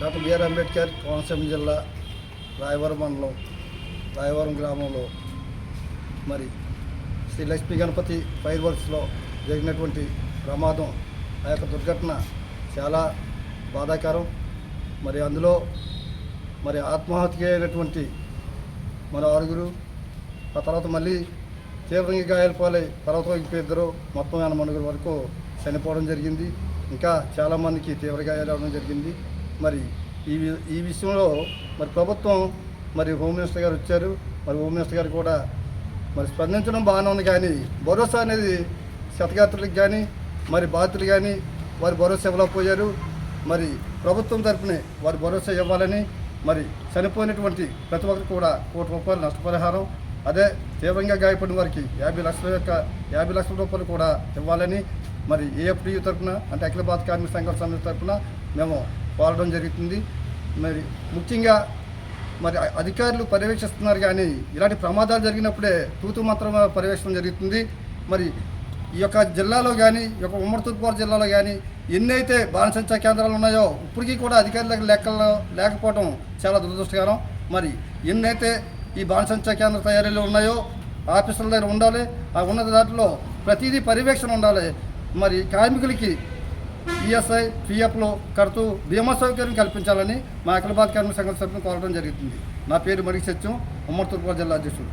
Doctor BR Ambedkar Konaseema జిల్లా రాయవరం మండలం రాయవరం గ్రామంలో మరి శ్రీ లక్ష్మీ గణపతి ఫైర్ వర్క్స్లో జరిగినటువంటి ప్రమాదం ఆ యొక్క దుర్ఘటన చాలా బాధాకరం. మరి అందులో మరి ఆత్మహత్య అయినటువంటి మన ఆరుగురు ఆ తర్వాత మళ్ళీ తీవ్రంగా గాయాలపాలై తర్వాత ఇంకో ఇద్దరు మొత్తం ఎనమనుగురు వరకు చనిపోవడం జరిగింది. ఇంకా చాలామందికి తీవ్ర గాయాలు జరిగింది. మరి ఈ వి- ఈ విషయంలో మరి ప్రభుత్వం మరి హోమ్ మినిస్టర్ గారు వచ్చారు. మరి హోమ్ మినిస్టర్ గారు కూడా మరి స్పందించడం బాగానే ఉంది కానీ భరోసా అనేది శతగాత్రులకు కానీ మరి బాధితులు కానీ వారి భరోసా ఇవ్వలేకపోయారు మరి ప్రభుత్వం తరఫున వారి భరోసా ఇవ్వాలని మరి చనిపోయినటువంటి ప్రతి ఒక్కరు కూడా కోటి రూపాయలు నష్టపరిహారం అదే తీవ్రంగా గాయపడిన వారికి యాభై లక్షల యొక్క యాభై లక్షల రూపాయలు కూడా ఇవ్వాలని మరి ఏఎఫ్డియు తరపున అంటే అఖిల భారత కార్మిక సంఘాల సమితి తరఫున మేము కోరడం జరుగుతుంది. మరి ముఖ్యంగా మరి అధికారులు పర్యవేక్షిస్తున్నారు కానీ ఇలాంటి ప్రమాదాలు జరిగినప్పుడే తూతు మాత్రం పర్యవేక్షణ జరుగుతుంది. మరి ఈ యొక్క జిల్లాలో కానీ ఈ యొక్క ఉమ్మడి తూర్పుగోదావరి జిల్లాలో కానీ ఎన్నైతే బాణసంచా కేంద్రాలు ఉన్నాయో ఇప్పటికీ కూడా అధికారుల లెక్కల్లో లేకపోవడం చాలా దురదృష్టకరం. మరి ఎన్నైతే ఈ బాణసంచా కేంద్ర తయారీలు ఉన్నాయో ఆఫీసుల దగ్గర ఉండాలి ఆ ఉన్న దాంట్లో ప్రతిదీ పర్యవేక్షణ ఉండాలి. మరి కార్మికులకి ఈఎస్ఐ పిఎఫ్లో కడుతూ బీమా సౌకర్యం కల్పించాలని మా అఖిలబాద్ కార్మిక సంఘం సభ్యులు కోరడం జరుగుతుంది. నా పేరు మడికి సత్యం ఉమ్మడి తూర్పుగోదావరి జిల్లా అధ్యక్షుడు.